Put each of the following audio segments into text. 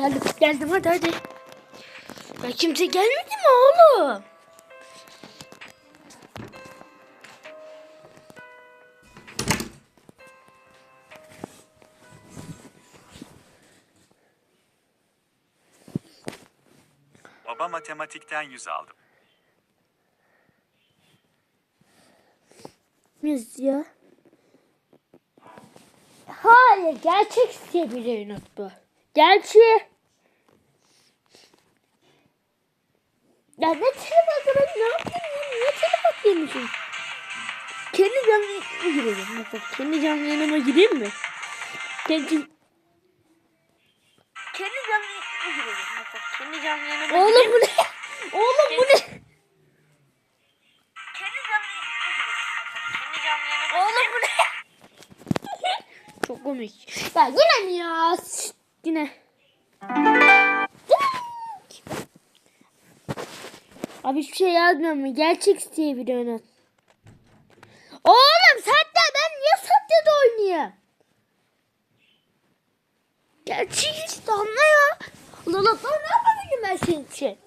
Geldim, geldim hadi hadi. Ya kimse gelmedi mi oğlum? Baba matematikten 100 aldım. Biz ya. Hayır, gerçek sevgili not bu. Gerçek. Ya ne telefonu ben ne yapayım ya? Niye telefon yemişim? Kendi canlı yanıma gireyim. Mesela kendi canlı yanıma gireyim mi? Kendi kendi canlı yanıma gireyim. Mesela kendi canlı yanıma Oğlum bu ne? Oğlum bu ne? Oğlum bu ne? Çok komik. Ya yine mi ya? Yine. Abi hiçbir şey yazmıyor mu? Gerçek diye bir. Oğlum sahte ben niye sahte oynayayım? Gerçek işte anla ya. Allah Allah ne yapabilirim ben senin için?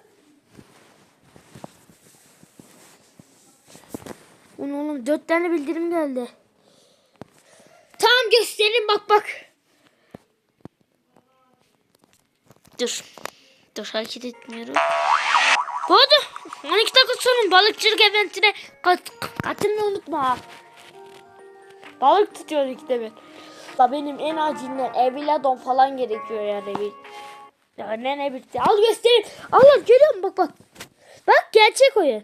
Oğlum, oğlum dört tane bildirim geldi. Tamam göstereyim bak bak. Dur. Dur hareket etmiyorum. Bu arada 12 dakika sonra balıkçılık eventine kat, katılmayı unutma. Balık tutuyor ikide bir. Da benim en acilen evladon falan gerekiyor yani. Bir. Ya ne ne bitti. Al göstereyim. Allah görüyor musun bak bak. Bak gerçek oyun.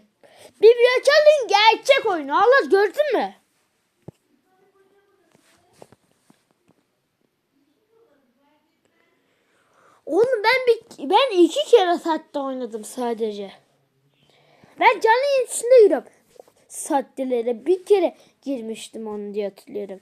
Bir açalım gerçek oyunu. Allah gördün mü? Oğlum ben bir, ben iki kere saatte oynadım sadece. Ben canlı yayın içinde giriyorum. Saattelere bir kere girmiştim onu diye hatırlıyorum.